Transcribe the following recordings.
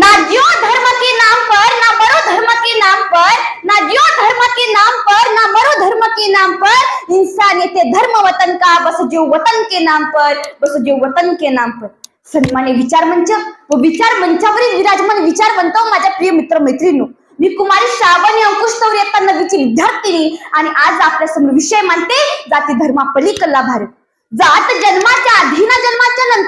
ना जो धर्म के नाम पर ना मरो धर्म के नाम पर ना जो धर्म के नाम पर ना मरो धर्म के नाम पर इंसानियत है धर्म वतन का बस जो वतन के नाम पर बस जो वतन के नाम पर. सन्माने विचार मंच व विचार मंचावरील विराजमान विचारवंत माझ्या प्रिय मित्र मैत्रिणी मी कुमारी श्रावणी अंकुश तवरे आता नवीची विद्यार्थिनी आणि आज आपल्यासमोर विषय मानते जाती धर्मा पलीकडला भारत. जात जन्माच्या आधी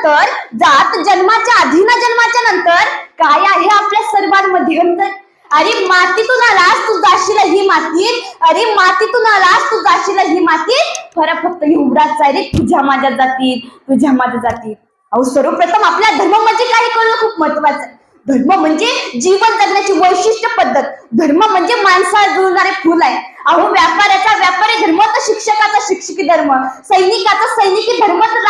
नंतर जात जन्माच्या आधी ना जन्माच्या नंतर काय आहे आपल्या सर्वांमध्ये अंतर? अरे मातीतून आलास तू जाशील ही माती. अरे मातीतून आलास तू जाशील ही माती. फरक फक्त एवढाच आहे रे तुझ्या माझ्या जातीत तुझ्या माझ्या जातीत. अहो सर्वप्रथम आपल्या धर्म म्हणजे काय कळणं खूप महत्वाचं धर्म म्हणजे जीवन जगण्याची वैशिष्ट्य पद्धत. धर्म म्हणजे माणसाला जुळणारे फुल आहे. अहो व्यापाऱ्याचा व्यापारी धर्म की धर्म. सैनिकाचा सैनिकी धर्म तर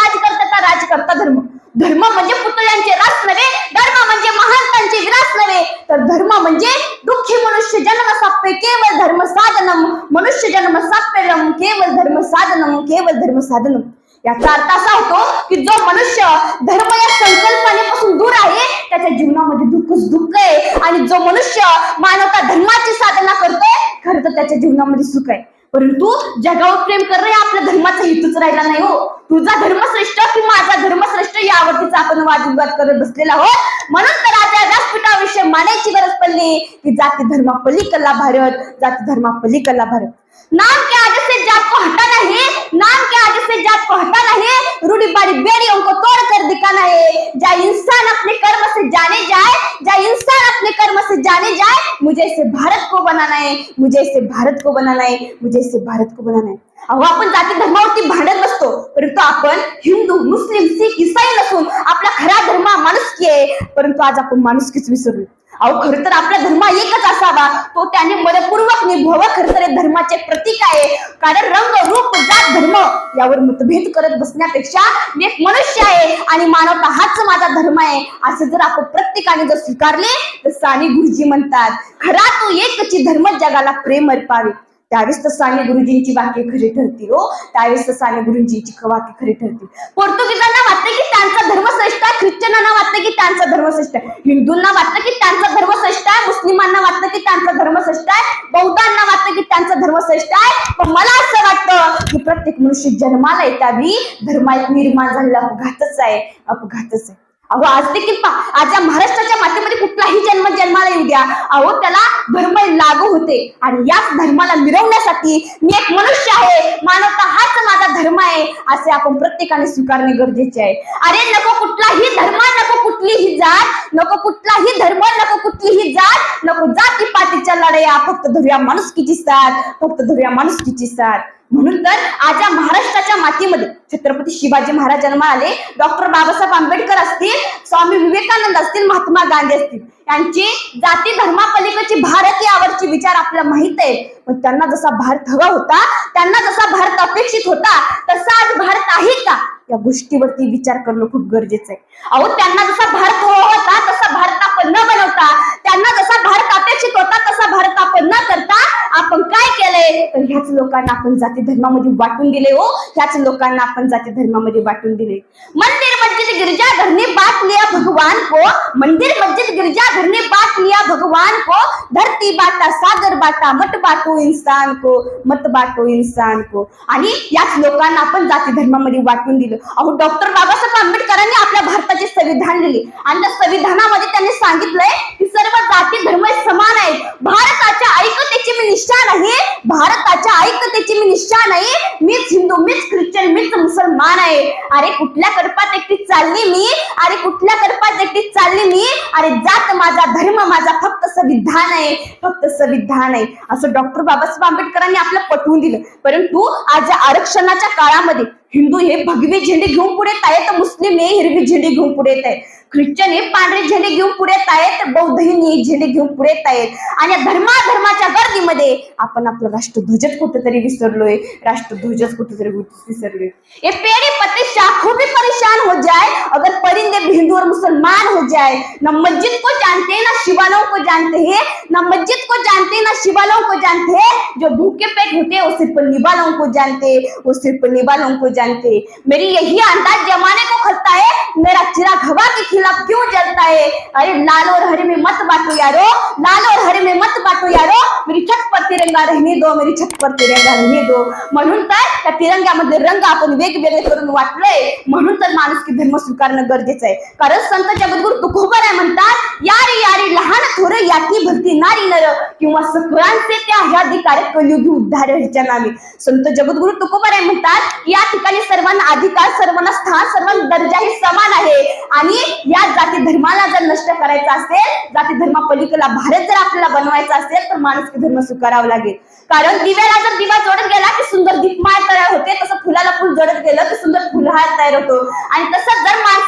राज करता धर्म? धर्म म्हणजे पुतळ्यांचे रास नव्हे धर्म म्हणजे महांतांचे विरास नव्हे. तर धर्म म्हणजे दुःखी मनुष्य जन्म साप्य केवळ धर्म साधनम. मनुष्य जन्म साप्यलम केवळ धर्म साधनम केवळ धर्म साधनम. याचा अर्थ असा होतो की जो मनुष्य धर्म या संकल्पनेपासून दूर आहे त्याच्या जीवनामध्ये दुःखच दुःख आहे. आणि जो मनुष्य मानवता धर्माची साधना करतोय खरं तर त्याच्या जीवनामध्ये सुख आहे. परंतु जगावर प्रेम कर आपल्या धर्माचा हेतूच राहिला नाही हो. तुझा धर्म श्रेष्ठ की माझा धर्म श्रेष्ठ यावरतीच आपण वादविवाद करत बसलेला हो म्हणून तर आता व्यासपीठाविषयी मानायची गरज पडली की जाती धर्मा पलीकडला भारत जाती धर्मा पलीकडला भारत. नाम के आगे से जात को हटाना है नाम के आगे से जात को हटाना है रूढ़िवादी बेड़ियों को तोड़ कर दिखाना है। जा इंसान अपने कर्म से जाने जाए जा इंसान अपने कर्म से जाने जाए मुझे इसे भारत को बनाना है मुझे इसे भारत को बनाना है मुझे इसे भारत को बनाना है। अहो आपण जाती धर्मावरती भांडत बसतो परंतु आपण हिंदू मुस्लिम सिख इसाई नसून आपला खरा धर्म हा माणुसकी आहे परंतु आज आपण माणुसकीच विसरलो. अहो खर तर आपला धर्म एकच असावा. तो त्याने मनपूर्वक निभव. खर तर धर्माचे प्रतीक आहे. कारण रंग रूप जात धर्म यावर मतभेद करत बसण्यापेक्षा मी एक मनुष्य आहे आणि मानवता हाच माझा धर्म आहे. असे जर आपण प्रत्येकाने जर स्वीकारले तर साने गुरुजी म्हणतात खरा तू एकची धर्म जगाला प्रेम अर्पावे. त्यावेळेस तर साने गुरुजींची वाक्य खरी ठरतील हो. त्यावेळेस तर साने गुरुजींची वाक्य खरी ठरतील. पोर्तुगीजांना वाटतं की त्यांचा धर्म श्रेष्ठ आहे ख्रिश्चनांना वाटतं की त्यांचा धर्म श्रेष्ठ आहे. हिंदूंना वाटतं की त्यांचा धर्म श्रेष्ठ आहे मुस्लिमांना वाटतं की त्यांचा धर्म श्रेष्ठ आहे बौद्धांना वाटतं की त्यांचा धर्म श्रेष्ठ आहे. पण मला असं वाटतं की प्रत्येक मनुष्य जन्माला येतावी धर्मात निर्माण झालेला अपघातच आहे अपघातच आहे. अहो आज देखील आज या महाराष्ट्राच्या मातीमध्ये कुठलाही जन्म जन्माला येऊ द्या. अहो त्याला धर्म लागू होते. आणि याच धर्माला मिरवण्यासाठी मी एक मनुष्य आहे. मानवता हाच माझा धर्म आहे असे आपण प्रत्येकाने स्वीकारणे गरजेचे आहे. अरे नको कुठलाही धर्म नको कुठलीही जात नको कुठलाही धर्म नको कुठलीही जात नको जाती पातीच्या लढाया फक्त धरूया माणुसकीची साथ फक्त धरूया माणुसकीची साथ. म्हणून तर आज या महाराष्ट्राच्या मातीमध्ये छत्रपती शिवाजी महाराज जन्म आले डॉक्टर बाबासाहेब आंबेडकर असतील स्वामी विवेकानंद असतील महात्मा गांधी असतील. यांची जाती धर्मापलीकडची भारत यावरची विचार आपल्याला माहीत आहे पण त्यांना जसा भारत हवा होता त्यांना जसा भारत अपेक्षित होता तसा आज भारत आहे का? या गोष्टीवरती विचार करणं खूप गरजेचं आहे. अहो त्यांना जसा भारत हवा होता तसा भारत आपण न बनवता त्यांना जसा भारत होता तसा भारत आपण न करता आपण काय केलंय? तर ह्याच लोकांना आपण जाती धर्मामध्ये वाटून दिले हो. ह्याच लोकांना आपण जाती धर्मामध्ये वाटून दिले. मंदिर मस्जिद गिरजाघर ने बात लिया भगवान को मंदिर मस्जिद गिरजाघर ने बात लिया भगवान को धरती बाटा सागर बाटा मत बाटो इंसान को मत बाटो इंसान को. आणि याच लोकांना आपण जाती धर्मामध्ये वाटून दिलं. अहो डॉक्टर बाबासाहेब आंबेडकरांनी आपल्या भारताचे संविधान लिहिले. आणि त्या संविधानामध्ये त्यांनी सांगितलंय की सर्व जाती धर्म समान आहेत. भारताच्या ऐक ऐकतेची मी निष्ठा नाही भारताच्या ऐकतेची मी निष्ठा नाही. मीच हिंदू मीच ख्रिश्चन मीच मुसलमान आहे. अरे कुठल्या कडपात एकटी चालली मी? अरे कुठल्या कडपात एकटी चालली मी? अरे जात माझा धर्म माझा फक्त संविधान आहे फक्त संविधान आहे. असं डॉक्टर बाबासाहेब आंबेडकरांनी आपल्याला पटवून दिलं. परंतु आज या आरक्षणाच्या काळामध्ये हिंदू हे भगवे झेंडे घेऊन पुढे येत आहेत तर मुस्लिम हे हिरवी झेंडे घेऊन पुढे येत आहेत. ख्रिश्चन हे पांढरे झेंडे घेऊन पुढे येत आहेत बौद्ध हे निळे झेंडे घेऊन पुढे येत आहेत आणि धर्माधर्माच्या गर्दीमध्ये आपण आपलं राष्ट्रध्वजच कुठेतरी विसरलोय. राष्ट्रध्वजच कुठेतरी विसरलोय. ये पेडे पत्ते शाखों परेशान हो जाए अगर परिंदे हिंदू और मुसलमान हो जाए ना मस्जिद को जानते हैं ना शिवानों को जानते हैं न मस्जिद को जानते, ना शिवालों को जानते, जो भूखे पेट होते, वो सिर्फ़ निवालों को जानते, वो सिर्फ़ निवालों को जानते। मेरी यही अंदाज जमाने को खलता है, मेरा चिराग हवा की खिल खिलाफ क्यों जलता है? अरे, लाल और हरे में मत बांटो यारो, लाल और हरे में मत बांटो यारो। मेरी छत पर तिरंगा रहने दो, मेरी छत पर तिरंगा रहने दो। म्हणून तर त्या तिरंग्यामध्ये रंग आपण वेगवेगळे करून वाटलोय। म्हणून तर माणूस की धर्म स्वीकारणं गरजेचं आहे. कारण संत जगद्गुरु तुकोबराय म्हणतात, यारी यारी, लहान थोर याती भरती घेणारी नर किंवा सकळांचे त्या ह्या अधिकार कलियुगी उद्धार ह्याच्या नावे संत जगद्गुरु तुकोबराय म्हणतात या ठिकाणी सर्वांना अधिकार सर्वांना स्थान सर्वांना दर्जा हे समान आहे. आणि या जाती धर्माला जर नष्ट करायचं असेल जाती धर्मा पलीकडला भारत जर आपल्याला बनवायचा असेल तर माणूस धर्म स्वीकारावा लागेल. कारण दिव्याला जर दिवा जोडत गेला की सुंदर दीपमाळ तयार होते तसं फुलाला फुल जोडत गेलं की सुंदर फुलहार तयार होतो. आणि तसंच जर माणूस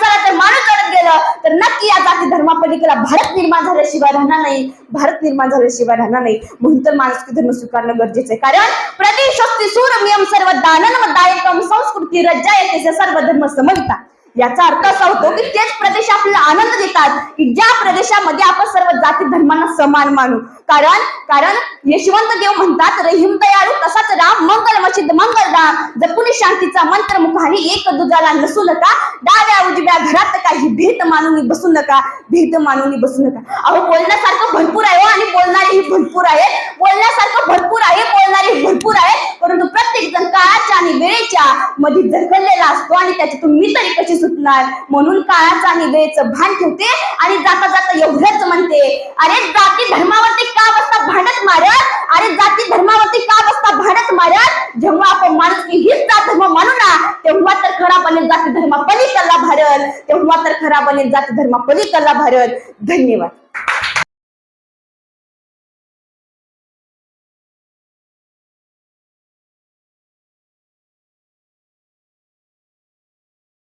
नक्की या जाती धर्मापलीकडे भारत निर्माण झाल्याशिवाय राहणार नाही. भारत निर्माण झाल्याशिवाय राहणार नाही. म्हणून तर माणूस धर्म स्वीकारणं गरजेचं आहे. कारण प्रतिशक्ती सूरमियम सर्व दानन दायकम संस्कृती रज्जा येते सर्व धर्म समजता याचा अर्थ असा होतो की तेच प्रदेश आपल्याला आनंद देतात की ज्या प्रदेशामध्ये आपण सर्व जाती धर्मांना समान मानू. कारण कारण यशवंत देव म्हणतात रहीम दयाळू तसाच राम मंगल मशिद मंगल राम जपुनी शांतीचा मंत्र मुखाने एक दुजाला नसू नका. डाव्या उजव्या घरात काही भीत मानून बसू नका. भीत मानून बसू नका. अहो बोलण्यासारखं भरपूर आहे हो आणि बोलणारेही भरपूर आहेत बोलण्यासारखं भरपूर आहे बोलणारे भरपूर आहेत परंतु प्रत्येक जण काळाच्या आणि मध्ये जखडलेला असतो आणि त्याच्यातून मी तरी कशी सुटणार? म्हणून काळाचं आणि वेळेचं भान ठेवते आणि जाता जाता एवढंच म्हणते अरे जाती धर्मावरती का बसता भांडत मारत? अरे जाती धर्मावरती का बसता भांडत मारत? जेव्हा आपण माणूस की हीच जात धर्म मानू ना तेव्हा तर खरा बनेल जाती धर्मा पलीकडला भारत तेव्हा तर खरा बनेल जाती धर्मा पलीकडला भारत धन्यवाद.